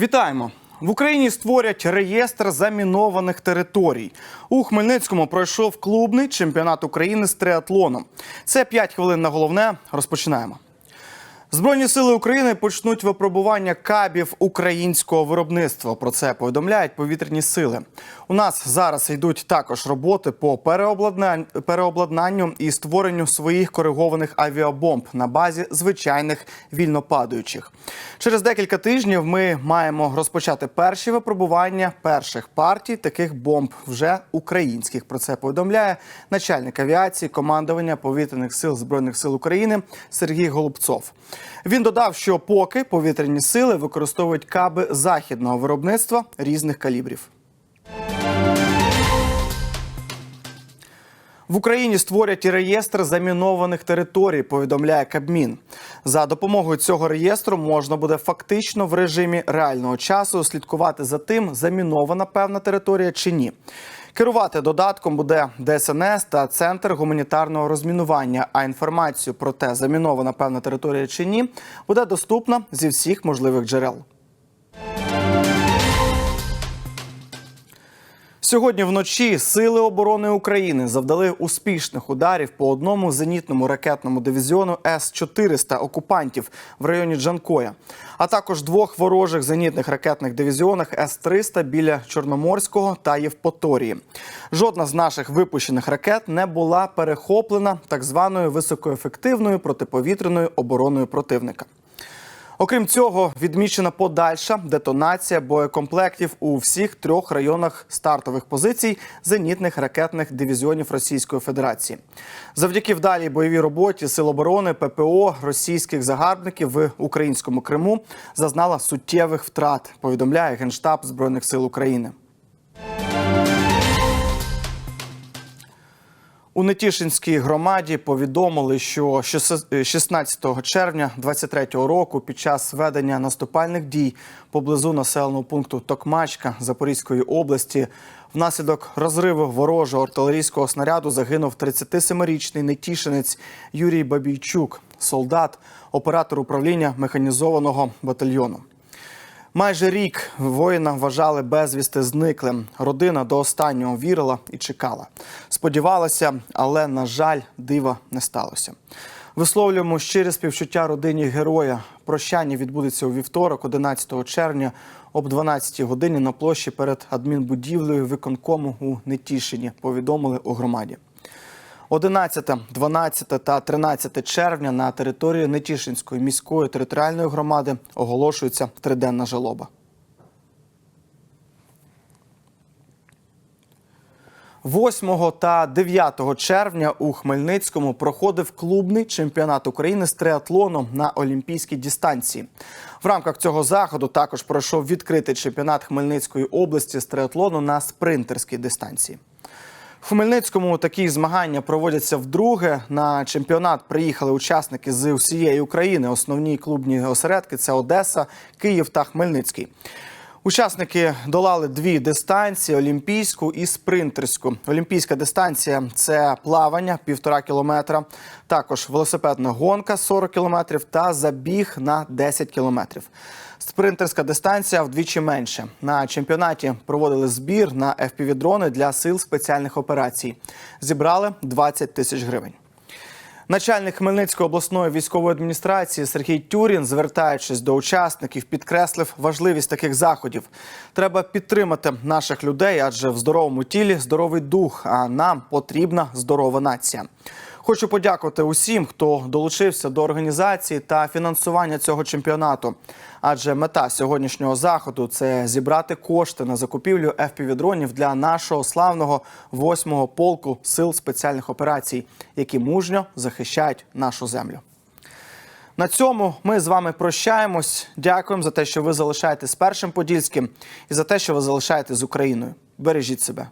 Вітаємо! В Україні створять реєстр замінованих територій. У Хмельницькому пройшов клубний чемпіонат України з триатлоном. Це 5 хвилин на головне. Розпочинаємо. Збройні сили України почнуть випробування кабів українського виробництва. Про це повідомляють повітряні сили. У нас зараз йдуть також роботи по переобладнанню і створенню своїх коригованих авіабомб на базі звичайних вільнопадаючих. Через декілька тижнів ми маємо розпочати перші випробування перших партій таких бомб вже українських. Про це повідомляє начальник авіації командування повітряних сил збройних сил України Сергій Голубцов. Він додав, що поки повітряні сили використовують каби західного виробництва різних калібрів. В Україні створять і реєстр замінованих територій, повідомляє Кабмін. За допомогою цього реєстру можна буде фактично в режимі реального часу слідкувати за тим, замінована певна територія чи ні. Керувати додатком буде ДСНС та центр гуманітарного розмінування. А інформацію про те, замінована певна територія чи ні, буде доступна зі всіх можливих джерел. Сьогодні вночі сили оборони України завдали успішних ударів по одному зенітному ракетному дивізіону С-400 окупантів в районі Джанкоя, а також двох ворожих зенітних ракетних дивізіонах С-300 біля Чорноморського та Євпаторії. Жодна з наших випущених ракет не була перехоплена так званою високоефективною протиповітряною обороною противника. Окрім цього, відмічена подальша детонація боєкомплектів у всіх трьох районах стартових позицій зенітних ракетних дивізіонів Російської Федерації. Завдяки вдалій бойовій роботі Сил оборони ППО російських загарбників в українському Криму зазнала суттєвих втрат. Повідомляє Генштаб Збройних сил України. У Нетішинській громаді повідомили, що 16 червня 23-го року під час ведення наступальних дій поблизу населеного пункту Токмачка Запорізької області внаслідок розриву ворожого артилерійського снаряду загинув 37-річний нетішинець Юрій Бабійчук, солдат, оператор управління механізованого батальйону. Майже рік воїна вважали безвісти зниклим. Родина до останнього вірила і чекала. Сподівалася, але на жаль, дива не сталося. Висловлюємо щире співчуття родині героя. Прощання відбудеться у вівторок, 11 червня, об 12 годині на площі перед адмінбудівлею виконкому у Нетішині. Повідомили у громаді. 11, 12 та 13 червня на території Нетішинської міської територіальної громади оголошується триденна жалоба. 8 та 9 червня у Хмельницькому проходив клубний чемпіонат України з триатлону на олімпійській дистанції. В рамках цього заходу також пройшов відкритий чемпіонат Хмельницької області з триатлону на спринтерській дистанції. Хмельницькому такі змагання проводяться вдруге. На чемпіонат приїхали учасники з усієї України. Основні клубні осередки це Одеса, Київ та Хмельницький. Учасники долали дві дистанції: олімпійську і спринтерську. Олімпійська дистанція це плавання півтора кілометра, також велосипедна гонка 40 кілометрів та забіг на 10 кілометрів. Спринтерська дистанція вдвічі менше. На чемпіонаті проводили збір на FPV-дрони для сил спеціальних операцій. Зібрали 20 тисяч гривень. Начальник Хмельницької обласної військової адміністрації Сергій Тюрін, звертаючись до учасників, підкреслив важливість таких заходів. Треба підтримати наших людей, адже в здоровому тілі здоровий дух. А нам потрібна здорова нація. Хочу подякувати усім, хто долучився до організації та фінансування цього чемпіонату. Адже мета сьогоднішнього заходу це зібрати кошти на закупівлю FPV-дронів для нашого славного 8-го полку сил спеціальних операцій, які мужньо захищають нашу землю. На цьому ми з вами прощаємось. Дякуємо за те, що ви залишаєтесь першим подільським, і за те, що ви залишаєтесь з Україною. Бережіть себе.